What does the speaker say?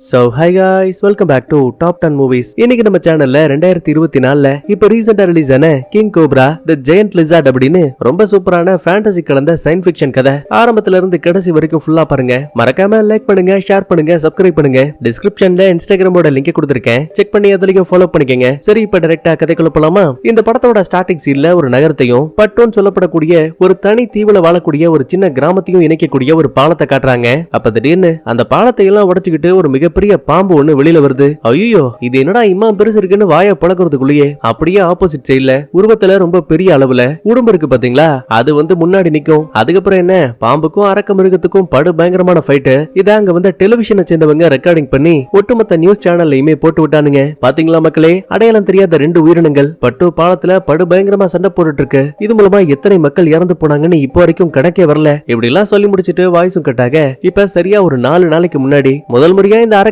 So hi guys welcome back to top ten movies இன்னைக்கு நம்ம சேனல்ல ரெண்டாயிரத்தி இருபத்தி நாலுல இப்போ ரீசெண்டா ரிலீஸ் ஆன King Cobra the Giant Lizard அப்படின்னு ரொம்ப சூப்பரான ஃபேண்டசி கலந்த சயின்ஸ் ஃபிக்ஷன் கதை. ஆரம்பத்துல இருந்து கடைசி வரைக்கும் ஃபுல்லா பாருங்க. மறக்காம லைக் பண்ணுங்க ஷேர் பண்ணுங்க சப்ஸ்கிரைப் பண்ணுங்க. டிஸ்கிரிப்ஷன்ல இன்ஸ்டாகிராமோட லிங்க் கொடுத்துருக்கேன். செக் பண்ணி அதுலயும் ஃபாலோ பண்ணிக்கங்க. சரி இப்போ டைரக்டா கதைக்குள்ள போலாமா? இந்த படத்தோட ஸ்டார்டிங் சீன்ல ஒரு நகரத்தையும் பட்டோன்னு சொல்லப்படக்கூடிய ஒரு தனி தீவுல வாழக்கூடிய ஒரு சின்ன கிராமத்தையும் இணைக்கக்கூடிய ஒரு பாலத்தை காட்டுறாங்க. அப்ப திடீர்னு அந்த பாலத்தை எல்லாம் உடச்சுக்கிட்டு ஒரு மிகப்பெரிய பாம்பு ஒண்ணு வெளியில வருது. ஐயோ இது என்னடா இம்மா பெருசு இருக்குன்னு வாய பழக்கிறதுக்குள்ளேயே? அப்படியே ஆப்போசிட் சைட்ல உருவத்துல ரொம்ப பெரிய அளவுல உடம்பு இருக்கு பாத்தீங்களா? அது வந்து முன்னாடி நிக்கும். அதுக்கப்புறம் என்ன? பாம்புக்கும் அரக்க மிருகத்துக்கும் படு பயங்கரமான ஃபைட்டு இதை அங்க வந்து டெலிவிஷனை சேர்ந்தவங்க ரெக்கார்டிங் பண்ணி ஒட்டுமொத்த நியூஸ் சேனல்லையுமே போட்டு விட்டானுங்க. பாத்தீங்களா மக்களே? அடையாளம் தெரியாத ரெண்டு உயிரினங்கள். பட்டு பாலத்துல படு பயங்கரமா சண்டை போட்டுட்டு இருக்கு. இது மூலமா எத்தனை மக்கள் இறந்து போனாங்கன்னு இப்போ வரைக்கும் கணக்கே வரல. இப்படி எல்லாம் சொல்லி முடிச்சிட்டு வாய்ஸும் கட்டாக இப்ப சரியா ஒரு நாலு நாளைக்கு முன்னாடி முதல் முறையா இந்த